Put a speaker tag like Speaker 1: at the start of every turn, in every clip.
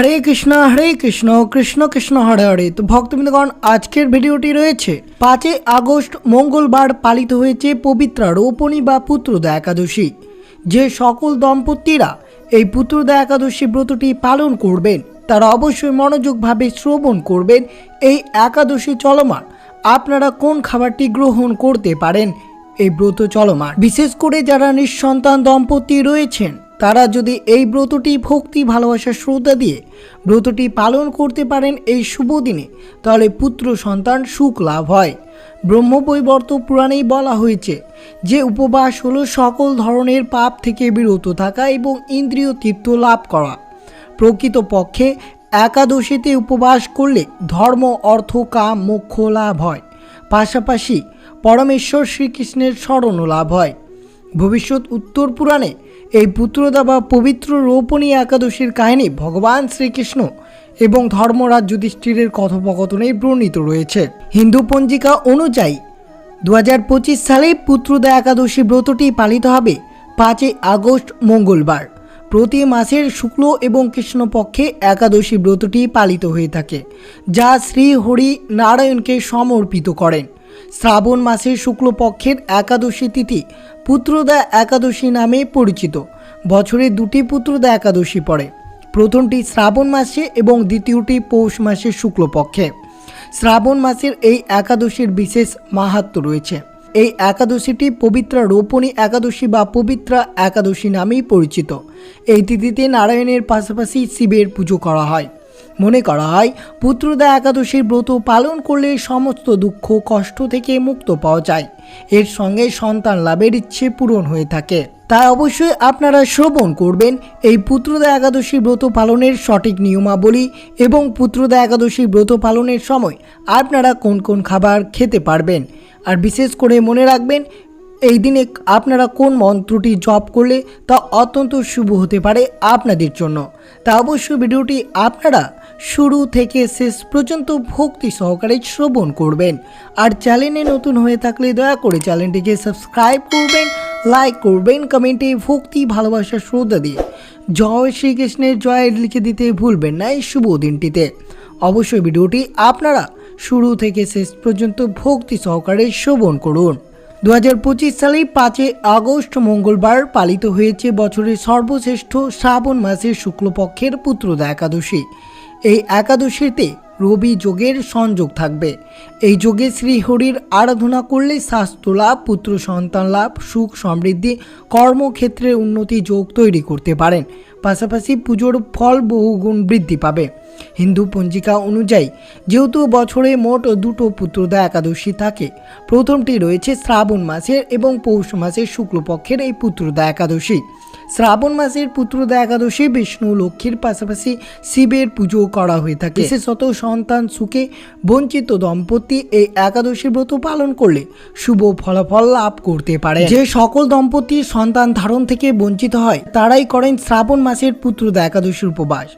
Speaker 1: হরে কৃষ্ণ হরে কৃষ্ণ কৃষ্ণ কৃষ্ণ, হরে হরে। তো ভক্তবৃন্দগণ, আজকের ভিডিওটি রয়েছে পাঁচই আগস্ট, মঙ্গলবার পালিত হয়েছে পবিত্রা রোপণী বা পুত্রদা একাদশী। যে সকল দম্পতিরা এই পুত্রদা একাদশী ব্রতটি পালন করবেন, তারা অবশ্যই মনোযোগভাবে শ্রবণ করবেন এই একাদশী চলমান। আপনারা কোন খাবারটি গ্রহণ করতে পারেন? এই ব্রত চলমান। বিশেষ করে যারা নিঃসন্তান দম্পতি রয়েছেন তারা যদি এই ব্রতটি ভক্তি, ভালোবাসার শ্রদ্ধা দিয়ে ব্রতটি পালন করতে পারেন এই শুভ দিনে, তাহলে পুত্র সন্তান সুখ লাভ হয়। ব্রহ্মবৈবর্ত পুরাণেই বলা হয়েছে, যে উপবাস হলো সকল ধরনের পাপ থেকে বিরত থাকা এবং ইন্দ্রিয় তৃপ্ত লাভ করা। প্রকৃতপক্ষে একাদশীতে উপবাস করলে ধর্ম, অর্থ, কাম, মোক্ষ লাভ হয়। পাশাপাশি পরমেশ্বর শ্রীকৃষ্ণের স্মরণও লাভ হয়। ভবিষ্যৎ উত্তর পুরাণে এই পুত্রদা বা পবিত্র রৌপণী একাদশীর কাহিনী ভগবান শ্রীকৃষ্ণ এবং ধর্মরাজ যুধিষ্ঠিরের কথোপকথনে বর্ণিত রয়েছে। হিন্দু পঞ্জিকা অনুযায়ী দু হাজার পঁচিশ সালে পুত্রদা একাদশী ব্রতটি পালিত হবে পাঁচই আগস্ট, মঙ্গলবার। প্রতি মাসের শুক্ল এবং কৃষ্ণপক্ষে একাদশী ব্রতটি পালিত হয়ে থাকে, যা শ্রী হরি নারায়ণকে সমর্পিত করেন। শ্রাবণ মাসের শুক্লপক্ষের একাদশী তিথি পুত্রদা একাদশী নামে পরিচিত। বছরে দুটি পুত্রদা একাদশী পড়ে। প্রথমটি শ্রাবণ মাসে এবং দ্বিতীয়টি পৌষ মাসের শুক্লপক্ষে। শ্রাবণ মাসের এই একাদশীর বিশেষ মাহাত্ম রয়েছে। এই একাদশীটি পবিত্র রোপণী একাদশী বা পবিত্রা একাদশী নামেই পরিচিত। এই তিথিতে নারায়ণের পাশাপাশি শিবের পুজো করা হয়। মনে করা হয় পুত্রদা একাদশীর ব্রত পালন করলে সমস্ত দুঃখ, কষ্ট থেকে মুক্ত পাওয়া যায়। এর সঙ্গে সন্তান লাভের ইচ্ছে পূরণ হয়ে থাকে। তাই অবশ্যই আপনারা শ্রবণ করবেন এই পুত্রদা একাদশী ব্রত পালনের সঠিক নিয়মাবলী এবং পুত্রদা একাদশী ব্রত পালনের সময় আপনারা কোন কোন খাবার খেতে পারবেন। আর বিশেষ করে মনে রাখবেন, এই দিনে আপনারা কোন মন্ত্রটি জপ করলে তা অত্যন্ত শুভ হতে পারে আপনাদের জন্য। তা অবশ্যই ভিডিওটি আপনারা শুরু থেকে শেষ পর্যন্ত ভক্তি সহকারে শ্রবণ করবেন। আর চ্যানেলে নতুন হয়ে থাকলে দয়া করে চ্যানেলটিকে সাবস্ক্রাইব করবেন, লাইক করবেন, কমেন্টে ভক্তি, ভালোবাসা, শ্রদ্ধা দিয়ে। জয় শ্রীকৃষ্ণের জয় লিখে দিতে ভুলবেন না এই শুভ দিনটিতে। অবশ্যই ভিডিওটি আপনারা শুরু থেকে শেষ পর্যন্ত ভক্তি সহকারে শ্রবণ করুন। দু হাজার পঁচিশ সালেই পাঁচই আগস্ট মঙ্গলবার পালিত হয়েছে বছরের সর্বশ্রেষ্ঠ শ্রাবণ মাসের শুক্লপক্ষের পুত্রদা একাদশী। এই একাদশীতে রবি যোগের সংযোগ থাকবে। এই যোগে শ্রীহরির আরাধনা করলে স্বাস্থ্য লাভ, পুত্র সন্তান লাভ, সুখ সমৃদ্ধি, কর্মক্ষেত্রে উন্নতি যোগ তৈরি করতে পারেন। পাশাপাশি পুজোর ফল বহুগুণ বৃদ্ধি পাবে। হিন্দু পঞ্জিকা অনুযায়ী যেহেতু বছরে মোট দুটো পুত্রদা একাদশী থাকে, প্রথমটি রয়েছে শ্রাবণ মাসের এবং পৌষ মাসের শুক্লপক্ষের এই পুত্রদা একাদশী। শ্রাবণ মাসের পুত্রদা একাদশী বিষ্ণু লক্ষ্মীর পাশাপাশি শিবের পুজো করা হয়ে থাকে। বিশেষত সন্তান সুখে বঞ্চিত দম্পতি এই একাদশী ব্রত পালন করলে শুভ ফলাফল লাভ করতে পারে। যে সকল দম্পতি সন্তান ধারণ থেকে বঞ্চিত হয় তারাই করেন শ্রাবণ মাসের পুত্রদা একাদশীর উপবাস।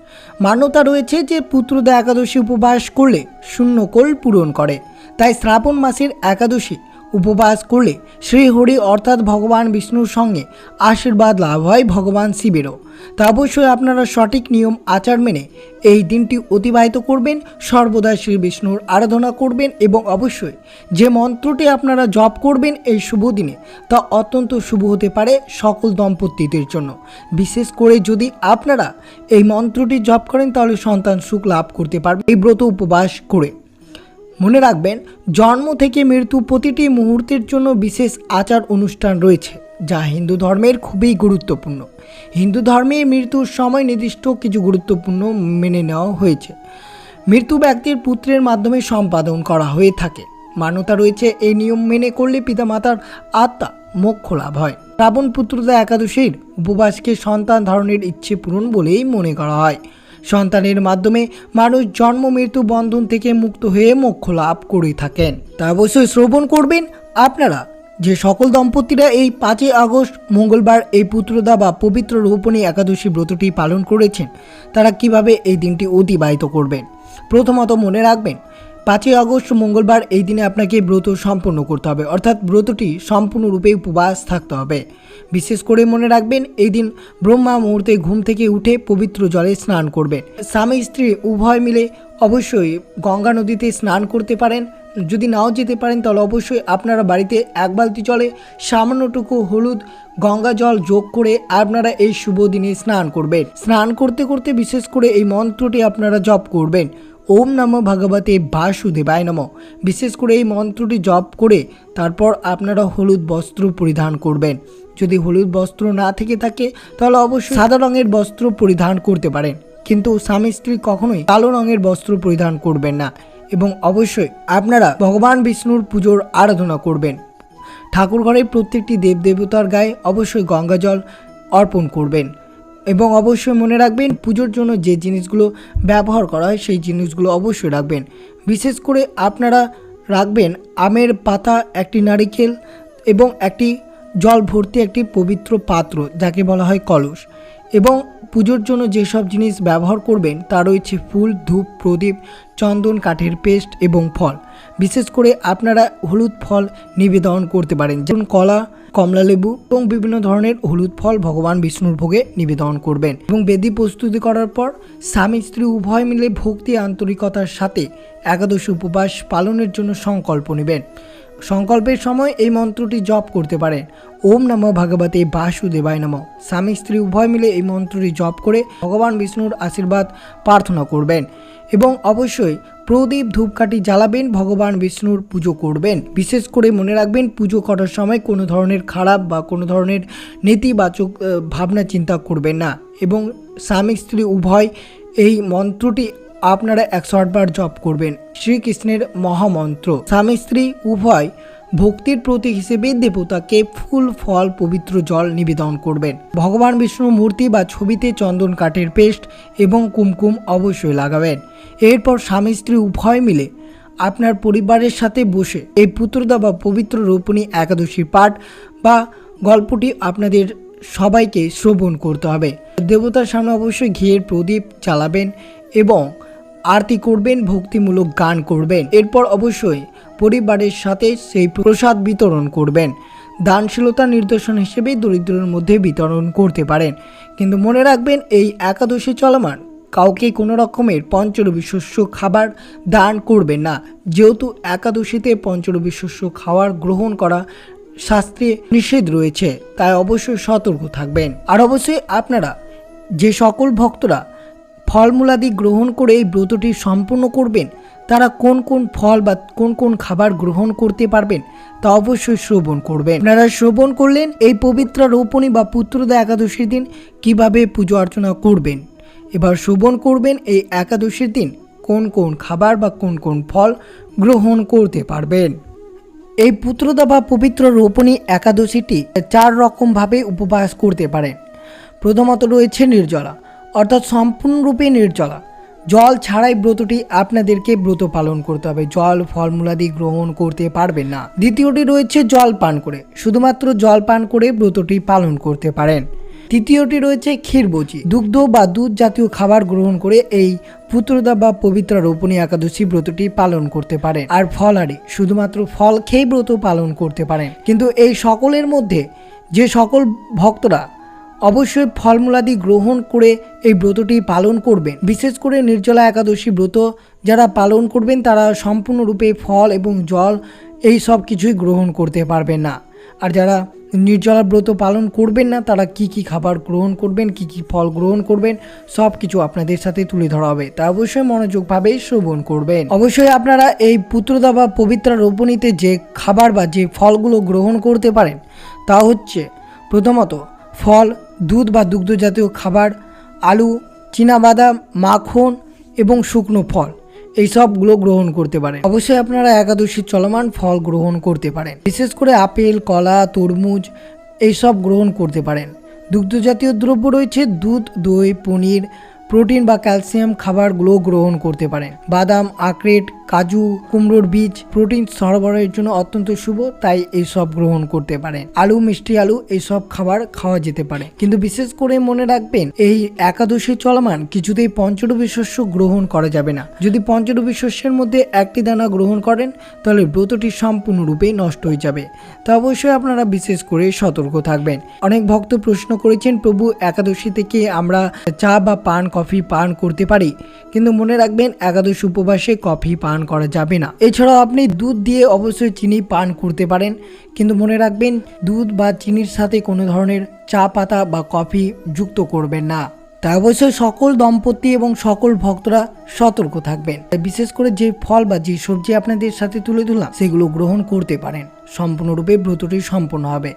Speaker 1: মান্যতা রয়েছে যে পুত্রদা একাদশী উপবাস করলে শূন্যকোল পূরণ করে। তাই শ্রাবণ মাসের একাদশী উপবাস করলে শ্রীহরি অর্থাৎ ভগবান বিষ্ণুর সঙ্গে আশীর্বাদ লাভ হয় ভগবান শিবেরও। তা অবশ্যই আপনারা সঠিক নিয়ম আচার মেনে এই দিনটি অতিবাহিত করবেন, সর্বদা শ্রী বিষ্ণুর আরাধনা করবেন এবং অবশ্যই যে মন্ত্রটি আপনারা জপ করবেন এই শুভ দিনে তা অত্যন্ত শুভ হতে পারে সকল দম্পতিদের জন্য। বিশেষ করে যদি আপনারা এই মন্ত্রটি জপ করেন তাহলে সন্তান সুখ লাভ করতে পারবে। এই ব্রত উপবাস করে মনে রাখবেন, জন্ম থেকে মৃত্যু প্রতিটি মুহূর্তের জন্য বিশেষ আচার অনুষ্ঠান রয়েছে, যা হিন্দু ধর্মের খুবই গুরুত্বপূর্ণ। হিন্দু ধর্মে মৃত্যুর সময় নির্দিষ্ট কিছু গুরুত্বপূর্ণ মেনে নেওয়া হয়েছে। মৃত্যু ব্যক্তির পুত্রের মাধ্যমে সম্পাদন করা হয়ে থাকে। মান্যতা রয়েছে, এই নিয়ম মেনে করলে পিতামাতার আত্মা মোক্ষ লাভ হয়। শ্রাবণ পুত্রদা একাদশীর উপবাসকে সন্তান ধারণের ইচ্ছে পূরণ বলেই মনে করা হয়। সন্তানের মাধ্যমে মানুষ জন্ম, মৃত্যু, বন্ধন থেকে মুক্ত হয়ে মোক্ষ লাভ করে থাকেন। তা অবশ্যই শ্রবণ করবেন আপনারা। যে সকল দম্পতিরা এই পাঁচই আগস্ট, মঙ্গলবার এই পুত্রদা বা পবিত্র রোপণী একাদশী ব্রতটি পালন করেছেন, তারা কীভাবে এই দিনটি অতিবাহিত করবেন? প্রথমত মনে রাখবেন পাঁচই আগস্ট মঙ্গলবার এই দিনে আপনাকে ব্রত সম্পন্ন করতে হবে। অর্থাৎ ব্রতটি সম্পূর্ণরূপে উপবাস থাকতে হবে। বিশেষ করে মনে রাখবেন, এই দিন ব্রহ্মা মুহূর্তে ঘুম থেকে উঠে পবিত্র জলে স্নান করবেন স্বামী, স্ত্রী উভয় মিলে অবশ্যই গঙ্গা নদীতে স্নান করতে পারেন। যদি নাও যেতে পারেন, তাহলে অবশ্যই আপনারা বাড়িতে এক বালতি জলে সামান্যটুকু হলুদ গঙ্গা জল যোগ করে আপনারা এই শুভ দিনে স্নান করবেন। স্নান করতে করতে বিশেষ করে এই মন্ত্রটি আপনারা জপ করবেন। ওম নম ভগবতে বাসুদেবায় নম। বিশেষ করে এই মন্ত্রটি জপ করে তারপর আপনারা হলুদ বস্ত্র পরিধান করবেন। যদি হলুদ বস্ত্র না থেকে থাকে, তাহলে অবশ্যই সাদা রঙের বস্ত্র পরিধান করতে পারেন। কিন্তু স্বামী স্ত্রী কখনোই কালো রঙের বস্ত্র পরিধান করবেন না এবং অবশ্যই আপনারা ভগবান বিষ্ণুর পুজোর আরাধনা করবেন। ঠাকুর ঘরের প্রত্যেকটি দেবদেবতার গায়ে অবশ্যই গঙ্গা জল অর্পণ করবেন। এবং অবশ্যই মনে রাখবেন, পুজোর জন্য যে জিনিসগুলো ব্যবহার করা হয়, সেই জিনিসগুলো অবশ্যই রাখবেন। বিশেষ করে আপনারা রাখবেন আমের পাতা, একটি নারিকেল এবং একটি জল ভর্তি একটি পবিত্র পাত্র, যাকে বলা হয় কলস। এবং পুজোর জন্য যেসব জিনিস ব্যবহার করবেন, তা রয়েছে ফুল, ধূপ, প্রদীপ, চন্দন, কাঠের পেস্ট এবং ফল। বিশেষ করে আপনারা হলুদ ফল নিবেদন করতে পারেন। যেমন কলা, কমলা লেবু এবং বিভিন্ন ধরনের হলুদ ফল ভগবান বিষ্ণুর ভোগে নিবেদন করবেন এবং বেদি প্রস্তুতি করার পর স্বামী, স্ত্রী উভয় মিলে ভক্তি, আন্তরিকতার সাথে একাদশী উপবাস পালনের জন্য সংকল্প নেবেন। সংকল্পের সময় এই মন্ত্রটি জপ করতে পারেন। ওম নম ভগবতে বাসুদেবায় নম। স্বামী, স্ত্রী উভয় মিলে এই মন্ত্রটি জপ করে ভগবান বিষ্ণুর আশীর্বাদ প্রার্থনা করবেন। এবং অবশ্যই প্রদীপ ধূপকাঠি জ্বালাবেন, ভগবান বিষ্ণুর পুজো করবেন। বিশেষ করে মনে রাখবেন, পুজো করার সময় কোনো ধরনের খারাপ বা কোনো ধরনের নেতিবাচক ভাবনা চিন্তা করবেন না এবং স্বামী, স্ত্রী উভয় এই মন্ত্রটি আপনারা একশো আটবার জপ করবেন। শ্রীকৃষ্ণের মহামন্ত্র। স্বামী, স্ত্রী উভয় ভক্তির প্রতীক হিসেবে দেবতাকে ফুল, ফল, পবিত্র জল নিবেদন করবেন। ভগবান বিষ্ণুর মূর্তি বা ছবিতে চন্দন কাঠের পেস্ট এবং কুমকুম অবশ্যই লাগাবেন। এরপর স্বামী স্ত্রী উভয় মিলে আপনার পরিবারের সাথে বসে এই পুত্রদা বা পবিত্র রোপণী একাদশী পাঠ বা গল্পটি আপনাদের সবাইকে শ্রবণ করতে হবে। দেবতার সামনে অবশ্যই ঘিয়ের প্রদীপ চালাবেন এবং আরতি করবেন, ভক্তিমূলক গান করবেন। এরপর অবশ্যই পরিবারের সাথে সেই প্রসাদ বিতরণ করবেন। দানশীলতা নির্দেশন হিসেবে দরিদ্রের মধ্যে বিতরণ করতে পারেন। কিন্তু মনে রাখবেন, এই একাদশী চলমান। কাউকে কোনো রকমের পঞ্চরবি শস্য খাবার দান করবেন না। যেহেতু একাদশীতে পঞ্চরবি শস্য খাওয়ার গ্রহণ করা শাস্ত্রে নিষেধ রয়েছে, তাই অবশ্যই সতর্ক থাকবেন। আর অবশ্যই আপনারা, যে সকল ভক্তরা ফলমূলাদি গ্রহণ করে এই ব্রতটি সম্পূর্ণ করবেন তারা কোন কোন ফল বা কোন কোন খাবার গ্রহণ করতে পারবেন তা অবশ্যই শ্রবণ করবেন। আপনারা শ্রবণ করলেন এই পবিত্র রোপণী বা পুত্রদা একাদশীর দিন কীভাবে পুজো অর্চনা করবেন? এবার শ্রবণ করবেন এই একাদশীর দিন কোন কোন খাবার বা কোন কোন ফল গ্রহণ করতে পারবেন। এই পুত্রদা বা পবিত্র রোপণী একাদশীটি চার রকমভাবে উপবাস করতে পারেন। প্রথমত রয়েছে নির্জলা, অর্থাৎ সম্পূর্ণরূপে নির্জলা। জল ছাড়াই ব্রতটি আপনাদেরকে ব্রত পালন করতে হবে। জল, ফলমূলাদি গ্রহণ করতে পারবেন না। দ্বিতীয়টি রয়েছে জল পান করে। শুধুমাত্র জল পান করে ব্রতটি পালন করতে পারেন। তৃতীয়টি রয়েছে ক্ষীরবচি দুগ্ধ বা দুধ জাতীয় খাবার গ্রহণ করে এই পুত্রদা বা পবিত্র রোপণী একাদশী ব্রতটি পালন করতে পারেন। আর ফলারি শুধুমাত্র ফল খেয়ে ব্রত পালন করতে পারেন। কিন্তু এই সকলের মধ্যে যে সকল ভক্তরা অবশ্যই ফলমূলাদি গ্রহণ করে এই ব্রতটি পালন করবেন। বিশেষ করে নির্জলা একাদশী ব্রত যারা পালন করবেন, তারা সম্পূর্ণরূপে ফল এবং জল এই সব কিছুই গ্রহণ করতে পারবেন না। আর যারা নির্জলা ব্রত পালন করবেন না, তারা কি কি খাবার গ্রহণ করবেন, কি কি ফল গ্রহণ করবেন, সব কিছু আপনাদের সাথে তুলে ধরা হবে। তা অবশ্যই মনোযোগভাবে শ্রবণ করবেন। অবশ্যই আপনারা এই পুত্রদা বা পবিত্র রোপণীতে যে খাবার বা যে ফলগুলো গ্রহণ করতে পারেন, তা হচ্ছে প্রথমত ফল দুধ বা দুগ্ধজাতীয় খাবার, আলু, চীনাবাদাম, মাখন এবং শুকনো ফল এই সবগুলো গ্রহণ করতে পারেন। অবশ্যই আপনারা একাদশী চলমান ফল গ্রহণ করতে পারেন। বিশেষ করে আপেল, কলা, তরমুজ এই সব গ্রহণ করতে পারেন। দুগ্ধজাতীয় দ্রব্য রয়েছে দুধ, দই, পনির প্রোটিন বা ক্যালসিয়াম খাবারগুলো গ্রহণ করতে পারেন বাদাম, আখরেট, কাজু, কুমড়োর বীজ, প্রোটিন সরবরাহের জন্য অত্যন্ত শুভ, তাই এই সব গ্রহণ করতে পারেন আলু, মিষ্টি আলু এই সব খাবার খাওয়া যেতে পারে। কিন্তু বিশেষ করে মনে রাখবেন, এই একাদশী চলমান কিছুতেই পঞ্চরূপী শস্য গ্রহণ করা যাবে না। যদি পঞ্চরূপী শস্যের মধ্যে একটি দানা গ্রহণ করেন, তাহলে ব্রতটি সম্পূর্ণরূপে নষ্ট হয়ে যাবে। তা অবশ্যই আপনারা বিশেষ করে সতর্ক থাকবেন। অনেক ভক্ত প্রশ্ন করেছেন, প্রভু, একাদশী থেকে আমরা চা বা পান কফি পান করতে পারি, কিন্তু মনে রাখবেন একাদশ উপবাসে কফি পান করা যাবে না। এছাড়াও আপনি দুধ দিয়ে অবশ্যই চিনি পান করতে পারেন, কিন্তু মনে রাখবেন দুধ বা চিনির সাথে কোনো ধরনের চা পাতা বা কফি যুক্ত করবেন না। তাই অবশ্যই সকল দম্পতি এবং সকল ভক্তরা সতর্ক থাকবেন। বিশেষ করে যে ফল বা যে সবজি আপনাদের সাথে তুলে ধরলাম, সেগুলো গ্রহণ করতে পারেন। সম্পূর্ণরূপে ব্রতটি সম্পন্ন হবে।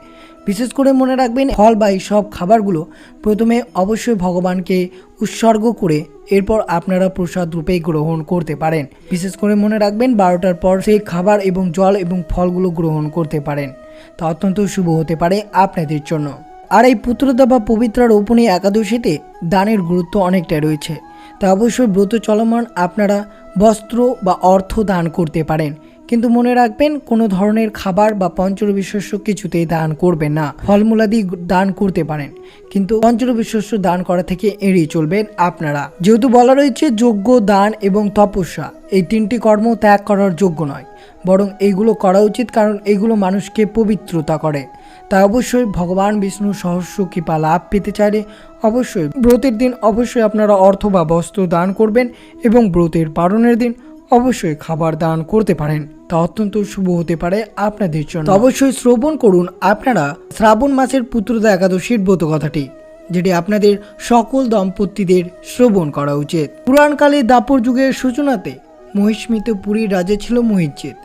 Speaker 1: বিশেষ করে মনে রাখবেন, ফল বা এই সব খাবারগুলো প্রথমে অবশ্যই ভগবানকে উৎসর্গ করে এরপর আপনারা প্রসাদ রূপে গ্রহণ করতে পারেন। বিশেষ করে মনে রাখবেন, বারোটার পর সেই খাবার এবং জল এবং ফলগুলো গ্রহণ করতে পারেন। তা অত্যন্ত শুভ হতে পারে আপনাদের জন্য। আর এই পুত্রদা বা পবিত্র রোপণী একাদশীতে দানের গুরুত্ব অনেকটাই রয়েছে। তা অবশ্যই ব্রত চলমান আপনারা বস্ত্র বা অর্থ দান করতে পারেন। কিন্তু মনে রাখবেন, কোনো ধরনের খাবার বা পঞ্চরবি শস্য কিছুতেই দান করবেন না। ফলমূলাদি দান করতে পারেন। কিন্তু পঞ্চরবি শস্য দান করা থেকে এড়িয়ে চলবেন আপনারা। যেহেতু বলা রয়েছে যোগ্য দান এবং তপস্যা এই তিনটি কর্ম ত্যাগ করার যোগ্য নয়। বরং এইগুলো করা উচিত কারণ এইগুলো মানুষকে পবিত্রতা করে। তাই অবশ্যই ভগবান বিষ্ণু সহস্র কৃপা লাভ পেতে চাইলে অবশ্যই ব্রতের দিন অবশ্যই আপনারা অর্থ বা বস্ত্র দান করবেন এবং ব্রতের পালনের দিন অবশ্যই খাবার দান করতে পারেন। তা অত্যন্ত শুভ হতে পারে আপনাদের জন্য। অবশ্যই শ্রবণ করুন। আপনারা শ্রাবণ মাসের পুত্রদা একাদশীর ব্রত কথাটি, যেটি আপনাদের সকল দম্পতিদের শ্রবণ করা উচিত। পুরাণকালে দাপর যুগের সূচনাতে মহিষ্মিত পুরীর রাজা ছিল মহিজিৎ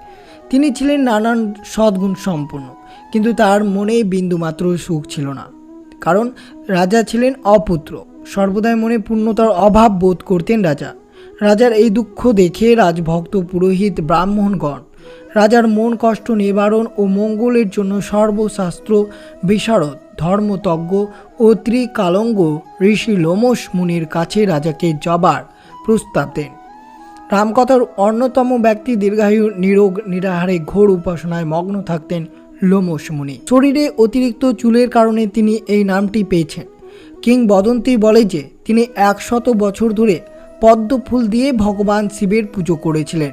Speaker 1: তিনি ছিলেন নানান সদ্গুণ সম্পন্ন, কিন্তু তার মনে বিন্দুমাত্র সুখ ছিল না। কারণ রাজা ছিলেন অপুত্র। সর্বদাই মনে পূর্ণতার অভাব বোধ করতেন রাজা। রাজার এই দুঃখ দেখে রাজভক্ত পুরোহিত ব্রাহ্মণগণ রাজার মন কষ্ট নিবারণ ও মঙ্গলের জন্য সর্বশাস্ত্র, বিশারদ, ধর্মতজ্ঞ ও ত্রিকালঙ্গ ঋষি লোমস মুনির কাছে রাজাকে জবার প্রস্তাব দেন। রামকথার অন্যতম ব্যক্তি দীর্ঘায়ু, নিরোগ, নিরাহারে, ঘোর উপাসনায় মগ্ন থাকতেন লোমস মুনি। শরীরে অতিরিক্ত চুলের কারণে তিনি এই নামটি পেয়েছেন। কিংবদন্তি বলে যে, তিনি একশত বছর ধরে পদ্ম ফুল দিয়ে ভগবান শিবের পুজো করেছিলেন।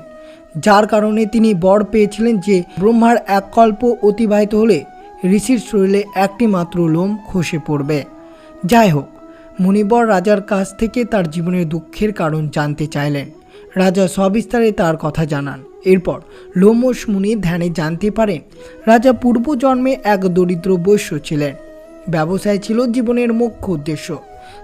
Speaker 1: যার কারণে তিনি বর পেয়েছিলেন যে ব্রহ্মার এক কল্প অতিবাহিত হলে ঋষির শরীরে একটি মাত্র লোম খসে পড়বে। যাই হোক, মুনিবর রাজার কাছ থেকে তার জীবনের দুঃখের কারণ জানতে চাইলেন। রাজা সবিস্তারে তার কথা জানান। এরপর লোমস মুনি ধ্যানে জানতে পারেন, রাজা পূর্বজন্মে এক দরিদ্র বৈশ্য ছিলেন। ব্যবসায় ছিল জীবনের মুখ্য উদ্দেশ্য।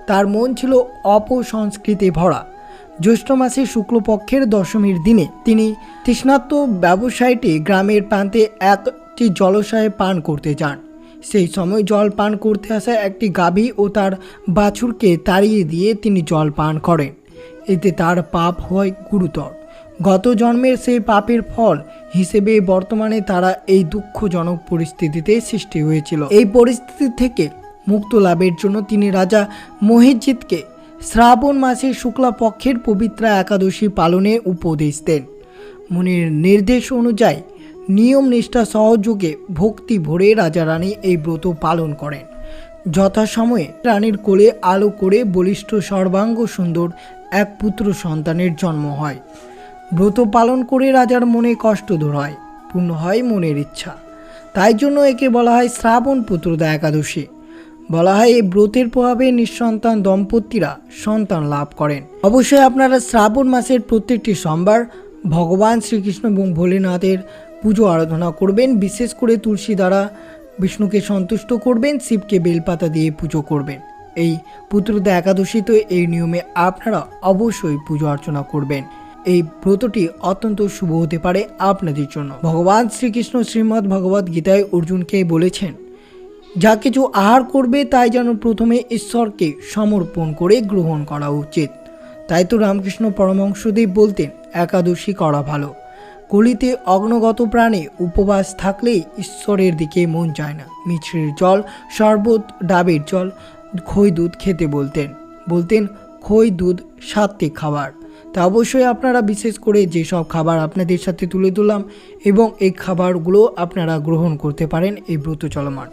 Speaker 1: তার মন ছিল অপসংস্কৃতি ভরা। জ্যৈষ্ঠ মাসে শুক্লপক্ষের দশমীর দিনে তিনি তৃষ্ণাত্ম ব্যবসায়ীটি গ্রামের প্রান্তে একটি জলাশয়ে পান করতে যান। সেই সময় জল পান করতে আসা একটি গাভী ও তার বাছুরকে তাড়িয়ে দিয়ে তিনি জল পান করেন। এতে তার পাপ হয় গুরুতর। গত জন্মের সেই পাপের ফল হিসেবে বর্তমানে তারা এই দুঃখজনক পরিস্থিতিতে সৃষ্টি হয়েছিল। এই পরিস্থিতি থেকে মুক্ত লাভের জন্য তিনি রাজা মহিজিৎকে শ্রাবণ মাসের শুক্লা পক্ষের পবিত্রা একাদশী পালনে উপদেশ দেন। মনের নির্দেশ অনুযায়ী নিয়ম নিষ্ঠা সহযোগে ভক্তি ভরে রাজা রানী এই ব্রত পালন করেন। যথাসময়ে রানীর কোলে আলো করে বলিষ্ঠ সর্বাঙ্গ সুন্দর এক পুত্র সন্তানের জন্ম হয়। ব্রত পালন করে রাজার মনে কষ্ট দূর হয়, পূর্ণ হয় মনের ইচ্ছা। তাই জন্য একে বলা হয় শ্রাবণ পুত্রদা একাদশী। বলা হয়, এই ব্রতের প্রভাবে নিঃসন্তান দম্পতিরা সন্তান লাভ করেন। অবশ্যই আপনারা শ্রাবণ মাসের প্রত্যেকটি সোমবার ভগবান শ্রীকৃষ্ণ এবং ভোলেনাথের পুজো আরাধনা করবেন। বিশেষ করে তুলসী দ্বারা বিষ্ণুকে সন্তুষ্ট করবেন, শিবকে বেলপাতা দিয়ে পুজো করবেন। এই পুত্রদা একাদশীতে এই নিয়মে আপনারা অবশ্যই পুজো অর্চনা করবেন। এই ব্রতটি অত্যন্ত শুভ হতে পারে আপনাদের জন্য। ভগবান শ্রীকৃষ্ণ শ্রীমদ্ ভগবত গীতায় অর্জুনকে বলেছেন যা কিছু আহার করবে তাই যেন প্রথমে ঈশ্বরকে সমর্পণ করে গ্রহণ করা উচিত। তাই তো রামকৃষ্ণ পরমংশদেব বলতেন, একাদশী করা ভালো। কলিতে অগ্নগত প্রাণে উপবাস থাকলেই ঈশ্বরের দিকে মন যায় না। মিছরির জল, শরবত, ডাবের জল, খই দুধ খেতে বলতেন। বলতেন, খই দুধ সাত্বিক খাবার। তা অবশ্যই আপনারা বিশেষ করে যেসব খাবার আপনাদের সাথে তুলে তুললাম এবং এই খাবারগুলো আপনারা গ্রহণ করতে পারেন এই ব্রত চলমান।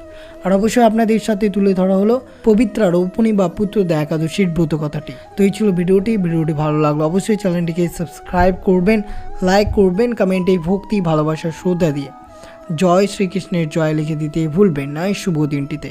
Speaker 1: আর অবশ্যই আপনাদের সাথে তুলে ধরা হলো পবিত্রা রৌপণী বা পুত্রদা একাদশীর ব্রত কথাটি। তো এই ছিল ভিডিওটি ভিডিওটি ভালো লাগল অবশ্যই চ্যানেলটিকে সাবস্ক্রাইব করবেন, লাইক করবেন, কমেন্টে ভক্তি, ভালোবাসা, শ্রদ্ধা দিয়ে। জয় শ্রীকৃষ্ণের জয় লিখে দিতে ভুলবেন না এই শুভ দিনটিতে।